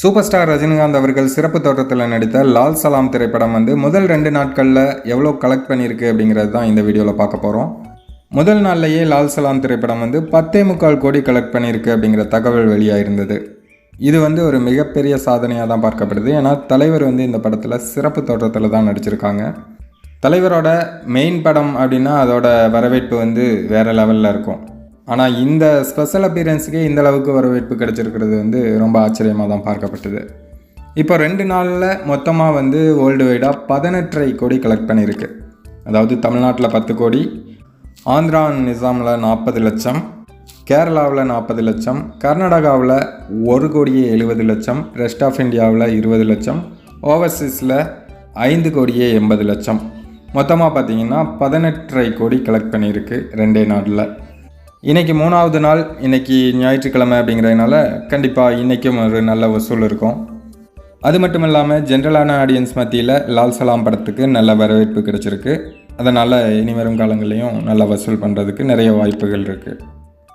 Super star Rajinikanth அவர்கள் சிறப்பு தோட்டத்தில் நடித்த லால் சலாம் திரைப்படம் வந்து முதல் ரெண்டு நாட்களில் எவ்வளோ கலெக்ட் பண்ணியிருக்கு அப்படிங்கிறது தான் இந்த வீடியோவில் பார்க்க போகிறோம் முதல் நாள்லேயே லால் சலாம் திரைப்படம் வந்து பத்தே முக்கால் கோடி கலெக்ட் பண்ணியிருக்கு அப்படிங்கிற தகவல் வெளியாக இருந்தது இது வந்து ஒரு மிகப்பெரிய சாதனையாக தான் பார்க்கப்படுது. ஏன்னா தலைவர் வந்து இந்த படத்தில் சிறப்பு தோற்றத்தில் தான் நடிச்சிருக்காங்க. தலைவரோட மெயின் படம் அப்படின்னா அதோட வரவேற்பு வந்து வேறு லெவலில் இருக்கும். ஆனால் இந்த ஸ்பெஷல் அப்பியரன்ஸுக்கே இந்த அளவுக்கு வரவேற்பு கிடச்சிருக்கிறது வந்து ரொம்ப ஆச்சரியமாக தான் பார்க்கப்பட்டது. இப்போ ரெண்டு நாளில் மொத்தமாக வந்து வேர்ல்டு வைடாக பதினெட்டரை கோடி கலெக்ட் பண்ணியிருக்கு. அதாவது தமிழ்நாட்டில் பத்து கோடி ஆந்திரா நிசாமில் நாற்பது லட்சம் கேரளாவில் நாற்பது லட்சம் கர்நாடகாவில் ஒரு கோடியே எழுபது லட்சம் ரெஸ்ட் ஆஃப் இந்தியாவில் இருபது லட்சம் ஓவர்சீஸில் ஐந்து கோடியே எண்பது லட்சம். மொத்தமாக பார்த்தீங்கன்னா பதினெட்டரை கோடி கலெக்ட் பண்ணியிருக்கு ரெண்டே நாளில். இன்றைக்கி மூணாவது நாள் இன்றைக்கி ஞாயிற்றுக்கிழமை அப்படிங்கிறதுனால கண்டிப்பாக இன்றைக்கும் ஒரு நல்ல வசூல் இருக்கும். அது மட்டும் இல்லாமல் ஜென்ரலான ஆடியன்ஸ் மத்தியில் லால் சலாம் படத்துக்கு நல்ல வரவேற்பு கிடைச்சிருக்கு. அதனால் இனி வரும் காலங்கள்லேயும் நல்ல வசூல் பண்ணுறதுக்கு நிறைய வாய்ப்புகள் இருக்குது